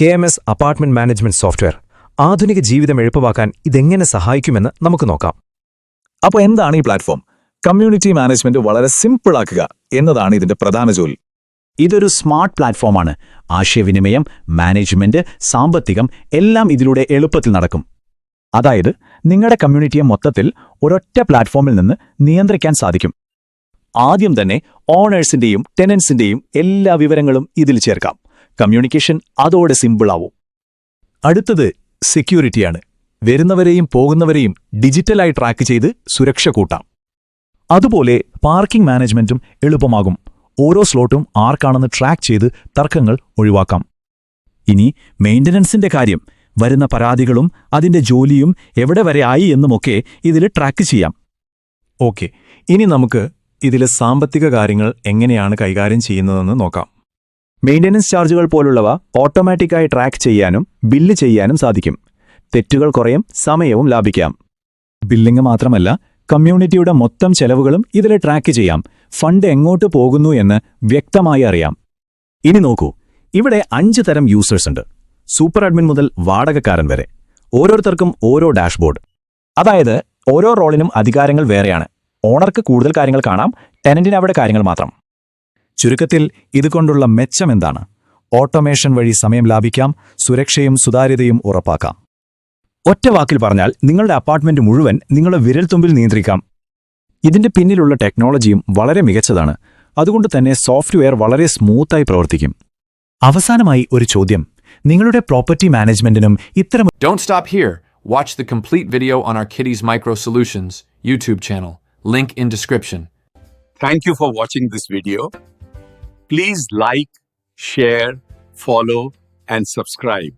K M S apartment management software. ആധുനിക ജീവിതം എളുപ്പമാക്കാൻ ഇതെങ്ങനെ സഹായിക്കുമെന്ന് നമുക്ക് നോക്കാം. അപ്പോൾ എന്താണ് ഈ പ്ലാറ്റ്ഫോം? കമ്മ്യൂണിറ്റി മാനേജ്മെന്റ് വളരെ സിമ്പിൾ ആക്കുക എന്നതാണ് ഇതിന്റെ പ്രധാന ജോലി. ഇതൊരു സ്മാർട്ട് പ്ലാറ്റ്ഫോമാണ്. ആശയവിനിമയം മാനേജ്മെന്റ് സാമ്പത്തികം എല്ലാം ഇതിലൂടെ എളുപ്പത്തിൽ നടക്കും. അതായത് നിങ്ങളുടെ കമ്മ്യൂണിറ്റിയെ മൊത്തത്തിൽ ഒരൊറ്റ പ്ലാറ്റ്ഫോമിൽ നിന്ന് നിയന്ത്രിക്കാൻ സാധിക്കും. ആദ്യം തന്നെ ഓണേഴ്സിന്റെയും ടെനൻസിന്റെയും എല്ലാ വിവരങ്ങളും ഇതിൽ ചേർക്കാം. കമ്മ്യൂണിക്കേഷൻ അതോടെ സിമ്പിളാവും. അടുത്തത് സെക്യൂരിറ്റിയാണ്. വരുന്നവരെയും പോകുന്നവരെയും ഡിജിറ്റലായി ട്രാക്ക് ചെയ്ത് സുരക്ഷ കൂട്ടാം. അതുപോലെ പാർക്കിംഗ് മാനേജ്മെന്റും എളുപ്പമാകും. ഓരോ സ്ലോട്ടും ആർക്കാണെന്ന് ട്രാക്ക് ചെയ്ത് തർക്കങ്ങൾ ഒഴിവാക്കാം. ഇനി മെയിന്റനൻസിന്റെ കാര്യം. വരുന്ന പരാതികളും അതിന്റെ ജോലിയും എവിടെ വരെ ആയി എന്നുമൊക്കെ ഇതിൽ ട്രാക്ക് ചെയ്യാം. ഓക്കെ. ഇനി നമുക്ക് ഇതിലെ സാമ്പത്തിക കാര്യങ്ങൾ എങ്ങനെയാണ് കൈകാര്യം ചെയ്യുന്നതെന്ന് നോക്കാം. മെയിന്റനൻസ് ചാർജുകൾ പോലുള്ളവ ഓട്ടോമാറ്റിക്കായി ട്രാക്ക് ചെയ്യാനും ബില്ല് ചെയ്യാനും സാധിക്കും. തെറ്റുകൾ കുറയും സമയവും ലാഭിക്കാം. ബില്ലിംഗ് മാത്രമല്ല കമ്മ്യൂണിറ്റിയുടെ മൊത്തം ചെലവുകളും ഇതിൽ ട്രാക്ക് ചെയ്യാം. ഫണ്ട് എങ്ങോട്ട് പോകുന്നു എന്ന് വ്യക്തമായി അറിയാം. ഇനി നോക്കൂ ഇവിടെ അഞ്ച് തരം യൂസേഴ്സ് ഉണ്ട്. സൂപ്പർ അഡ്മിൻ മുതൽ വാടകക്കാരൻ വരെ. ഓരോരുത്തർക്കും ഓരോ ഡാഷ്ബോർഡ് അതായത് ഓരോ റോളിനും അധികാരങ്ങൾ വേറെയാണ്. ഓണർക്ക് കൂടുതൽ കാര്യങ്ങൾ കാണാം ടെനന്റിന് അവിടെ കാര്യങ്ങൾ മാത്രം. ചുരുക്കത്തിൽ ഇതുകൊണ്ടുള്ള മെച്ചം എന്താണ് ഓട്ടോമേഷൻ വഴി സമയം ലാഭിക്കാം സുരക്ഷയും സുതാര്യതയും ഉറപ്പാക്കാം ഒറ്റ വാക്കിൽ പറഞ്ഞാൽ നിങ്ങളുടെ അപ്പാർട്ട്മെന്റ് മുഴുവൻ നിങ്ങളുടെ വിരൽത്തുമ്പിൽ നിയന്ത്രിക്കാം ഇതിന്റെ പിന്നിലുള്ള ടെക്നോളജിയും വളരെ മികച്ചതാണ് അതുകൊണ്ട് തന്നെ സോഫ്റ്റ്വെയർ വളരെ സ്മൂത്തായി പ്രവർത്തിക്കും അവസാനമായി ഒരു ചോദ്യം നിങ്ങളുടെ പ്രോപ്പർട്ടി മാനേജ്മെന്റിനും ഇത്തരം Don't stop here. Watch the complete video on our Kitty's Micro Solutions YouTube channel. Link in description. Thank you for watching this video. Please like, share, follow, and subscribe.